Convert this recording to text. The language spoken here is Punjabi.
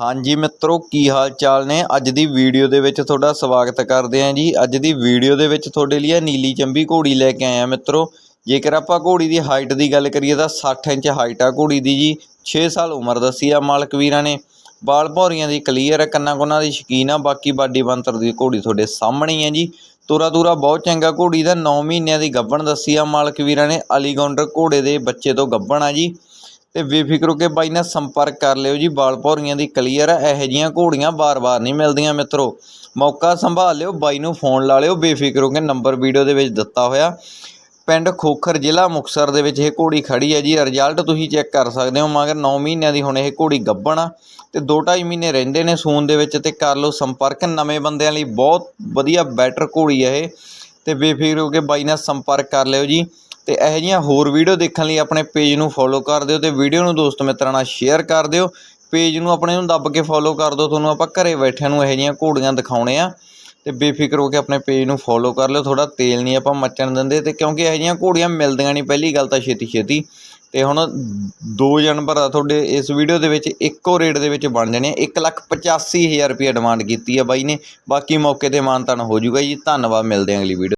ਹਾਂਜੀ ਮਿੱਤਰੋ, ਕੀ ਹਾਲ ਚਾਲ ਨੇ? ਅੱਜ ਦੀ ਵੀਡੀਓ ਦੇ ਵਿੱਚ ਤੁਹਾਡਾ ਸਵਾਗਤ ਕਰਦੇ ਹਾਂ ਜੀ। ਅੱਜ ਦੀ ਵੀਡੀਓ ਦੇ ਵਿੱਚ ਤੁਹਾਡੇ ਲਈ ਇਹ ਨੀਲੀ ਚੰਬੀ ਘੋੜੀ ਲੈ ਕੇ ਆਏ ਆ ਮਿੱਤਰੋ। ਜੇਕਰ ਆਪਾਂ ਘੋੜੀ ਦੀ ਹਾਈਟ ਦੀ ਗੱਲ ਕਰੀਏ ਤਾਂ 60 ਇੰਚ ਹਾਈਟ ਆ ਘੋੜੀ ਦੀ ਜੀ। 6 ਸਾਲ ਉਮਰ ਦੱਸੀ ਆ ਮਾਲਕ ਵੀਰਾਂ ਨੇ। ਬਾਲ ਭੌਰੀਆਂ ਦੀ ਕਲੀਅਰ ਹੈ ਕੰਨਾਂ ਕੁੰਨਾਂ ਦੀ ਸ਼ਕੀਨ ਆ। ਬਾਕੀ ਬਾਡੀ ਬੰਤਰ ਦੀ ਘੋੜੀ ਤੁਹਾਡੇ ਸਾਹਮਣੇ ਹੀ ਹੈ ਜੀ। ਤੁਰਾ ਤੁਰਾ ਬਹੁਤ ਚੰਗਾ ਘੋੜੀ ਦਾ 9 ਮਹੀਨਿਆਂ ਦੀ ਗੱਭਣ ਦੱਸੀ ਆ ਮਾਲਕ ਵੀਰਾਂ ਨੇ। ਅਲੀਗੌਂਡਰ ਘੋੜੇ ਦੇ ਬੱਚੇ ਤੋਂ ਗੱਭਣ ਆ ਜੀ। ਤੇ ਬੇਫਿਕਰ ਹੋ ਕੇ ਬਾਈ ਨਾਲ ਸੰਪਰਕ ਕਰ ਲਿਓ ਜੀ। ਬਾਲ ਭੌਰੀਆਂ ਦੀ ਕਲੀਅਰ ਹੈ ਇਹੋ ਜਿਹੀਆਂ ਘੋੜੀਆਂ ਬਾਰ-ਬਾਰ ਨਹੀਂ ਮਿਲਦੀਆਂ ਮਿੱਤਰੋ। ਮੌਕਾ ਸੰਭਾਲ ਲਿਓ, ਬਾਈ ਨੂੰ ਫੋਨ ਲਾ ਲਿਓ। ਬੇਫਿਕਰ ਹੋ ਕੇ ਨੰਬਰ ਵੀਡੀਓ ਦੇ ਵਿੱਚ ਦਿੱਤਾ ਹੋਇਆ। ਪਿੰਡ ਖੋਖਰ ਜ਼ਿਲ੍ਹਾ ਮੁਕਤਸਰ ਦੇ ਵਿੱਚ ਇਹ ਘੋੜੀ ਖੜੀ ਹੈ ਜੀ। ਰਿਜ਼ਲਟ ਤੁਸੀਂ ਚੈੱਕ ਕਰ ਸਕਦੇ ਹੋ, ਮਗਰ 9 ਮਹੀਨਿਆਂ ਦੀ ਹੁਣ ਇਹ ਘੋੜੀ ਗੱਭਣ ਆ ਤੇ 2.5 ਮਹੀਨੇ ਰਹਿੰਦੇ ਨੇ ਸੂਨ ਦੇ ਵਿੱਚ ਤੇ ਕਰ ਲਓ ਸੰਪਰਕ। ਨਵੇਂ ਬੰਦਿਆਂ ਲਈ ਬਹੁਤ ਵਧੀਆ ਬੈਟਰ ਘੋੜੀ ਹੈ ਇਹ ਤੇ ਬੇਫਿਕਰ ਹੋ ਕੇ ਬਾਈ ਨਾਲ ਸੰਪਰਕ ਕਰ ਲਿਓ ਜੀ। ਅਤੇ ਇਹੋ ਜਿਹੀਆਂ ਹੋਰ ਵੀਡੀਓ ਦੇਖਣ ਲਈ ਆਪਣੇ ਪੇਜ ਨੂੰ ਫੋਲੋ ਕਰ ਦਿਓ ਅਤੇ ਵੀਡੀਓ ਨੂੰ ਦੋਸਤ ਮਿੱਤਰਾਂ ਨਾਲ ਸ਼ੇਅਰ ਕਰ ਦਿਓ। ਪੇਜ ਨੂੰ ਆਪਣੇ ਨੂੰ ਦੱਬ ਕੇ ਫੋਲੋ ਕਰ ਦਿਓ। ਤੁਹਾਨੂੰ ਆਪਾਂ ਘਰੇ ਬੈਠਿਆਂ ਨੂੰ ਇਹੋ ਜਿਹੀਆਂ ਘੋੜੀਆਂ ਦਿਖਾਉਣੇ ਆ ਤੇ ਬੇਫਿਕਰ ਹੋ ਕੇ ਆਪਣੇ ਪੇਜ ਨੂੰ ਫੋਲੋ ਕਰ ਲਿਓ। ਥੋੜਾ ਤੇਲ ਨਹੀਂ ਆਪਾਂ ਮੱਚਣ ਦਿੰਦੇ ਤੇ ਕਿਉਂਕਿ ਇਹੋ ਜਿਹੀਆਂ ਘੋੜੀਆਂ ਮਿਲਦੀਆਂ ਨਹੀਂ। ਪਹਿਲੀ ਗੱਲ ਤਾਂ ਛੇਤੀ ਛੇਤੀ। ਤੇ ਹੁਣ ਦੋ ਜਾਨਵਰ ਆ ਤੁਹਾਡੇ, ਇਸ ਵੀਡੀਓ ਦੇ ਵਿੱਚ ਇੱਕੋ ਰੇਟ ਦੇ ਵਿੱਚ ਬਣ ਜਾਣੇ ਇੱਕ ਲੱਖ ਪਚਾਸੀ ਹਜ਼ਾਰ ਰੁਪਏ ਡਿਮਾਂਡ ਕੀਤੀ ਆ ਬਾਈ ਨੇ। ਬਾਕੀ ਮੌਕੇ ਤੇ ਮਾਨਤਾਨ ਹੋ ਜਾਊਗਾ ਜੀ। ਧੰਨਵਾਦ, ਮਿਲਦੇ ਆਂ ਅਗਲੀ ਵੀਡੀਓ